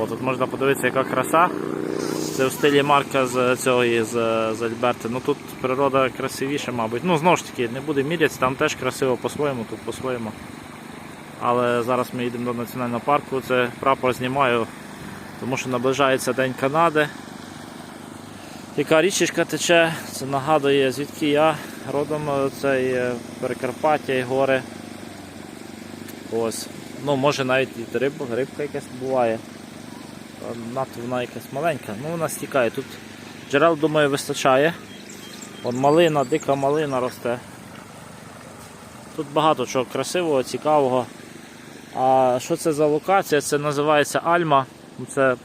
О, тут можна подивитися, яка краса. Це в стилі Марка з цього з, з Альберти. Ну тут природа красивіша, мабуть. Ну, знову ж таки, не буде мірятися, там теж красиво по-своєму, тут по-своєму. Але зараз ми їдемо до національного парку. Це прапор знімаю, тому що наближається День Канади. Яка річечка тече, це нагадує, звідки я родом це і, Перекарпаття і гори. Ось. Ну, може навіть і риб, рибка якась буває. Надто вона якась маленька. Ну вона стікає. Тут джерел, думаю, вистачає. Вон малина, дика малина росте. Тут багато чого красивого, цікавого. А що це за локація? Це називається Альма. Це е,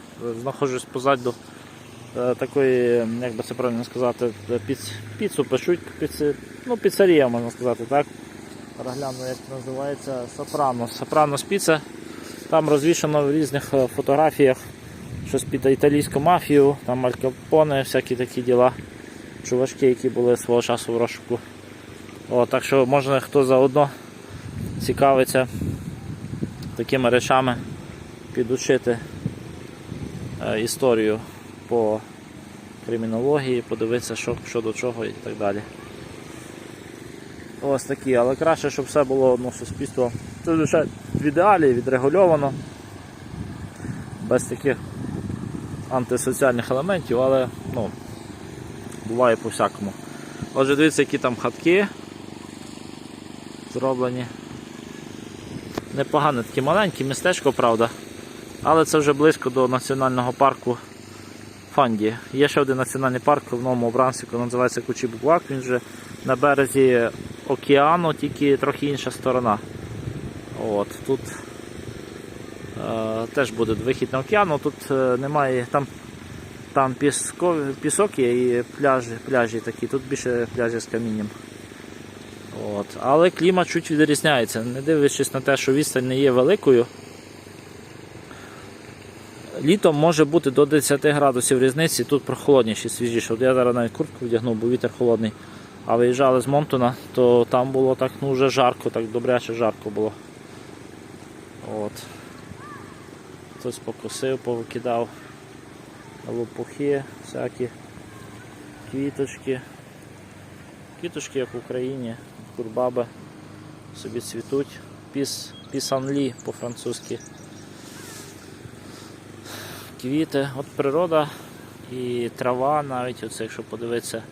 знаходжусь позаду е, такої, як би це правильно сказати, піц, піцу печуть, піц, ну, піцерія, можна сказати, так? Перегляну, як називається Сопранос. Сопранос піца. Там розвішано в різних е, фотографіях щось під італійську мафію, там Аль всякі такі діла. Чувачки, які були свого часу в розшуку. О, так що можна хто заодно цікавиться такими речами підучити е, історію по кримінології, подивитися, що, що до чого і так далі. Ось такі, але краще, щоб все було ну, суспільство. Це звичайно в ідеалі, відрегульовано, без таких антисоціальних елементів, але ну, буває по-всякому. Отже, дивіться, які там хатки зроблені. Непогане таке маленьке містечко, правда. Але це вже близько до національного парку Фанді. Є ще один національний парк в Новому Брансвіку, називається Кучібуак. Він вже на березі океану, тільки трохи інша сторона. От, Тут теж буде вихід на океан, але тут е, немає, там, там піско, пісок є і пляжі, пляжі такі, тут більше пляжі з камінням. От. Але клімат чуть відрізняється, не дивлячись на те, що відстань не є великою. Літом може бути до 10 градусів різниці, тут прохолодніше, свіжіше. От я зараз навіть куртку вдягнув, бо вітер холодний. А виїжджали з Монтона, то там було так ну, вже жарко, так добряче жарко було. От. Хтось покосив, повикидав лопухи, всякі квіточки. Квіточки, як в Україні, курбаби собі цвітуть. Піс, пісанлі по-французьки. Квіти, от природа і трава навіть, оце, якщо подивитися,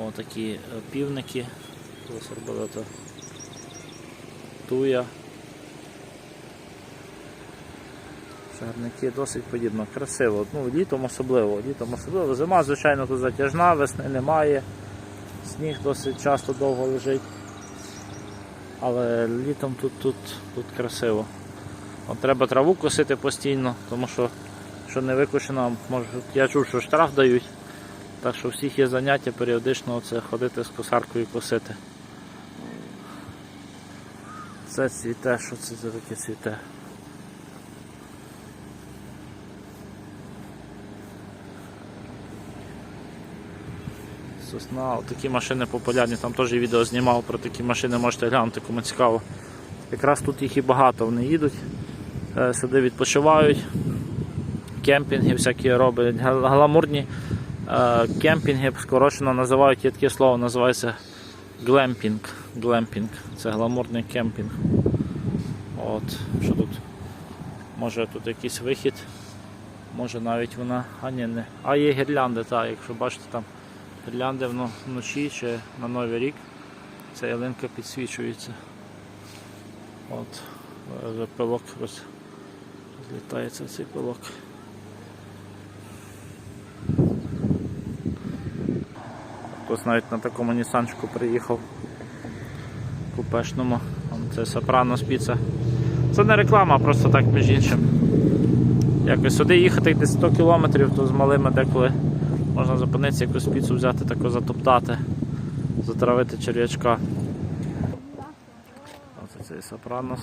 о, такі е, півники, робили то туя. Шарники досить подібно, красиво. Ну, літом особливо, літом особливо. Зима, звичайно, тут затяжна, весни немає. Сніг досить часто довго лежить. Але літом тут, тут, тут красиво. От треба траву косити постійно, тому що що не викошено, може, я чув, що штраф дають. Так що всіх є заняття періодично це ходити з косаркою косити. Це цвіте, що це за таке цвіте? Сосна, такі машини популярні, там теж відео знімав про такі машини, можете глянути, кому цікаво. Якраз тут їх і багато, вони їдуть, е, сюди відпочивають, кемпінги всякі роблять, гламурні е, кемпінги скорочено називають, є таке слово, називається глемпінг. глемпінг. Це гламурний кемпінг. От, що тут? Може тут якийсь вихід, може навіть вона. А ні, не. А є гірлянди, так, якщо бачите там гірлянди вночі чи на Новий рік, ця ялинка підсвічується. От, вже пилок роз... розлітається цей пилок. Хтось навіть на такому нісанчику приїхав купешному. Це Сопрано спіца. Це не реклама, просто так між іншим. Якось сюди їхати десь 100 кілометрів, то з малими деколи можна зупинитися, якусь піцу взяти, таку затоптати, затравити черв'ячка. Оце цей Сопранос.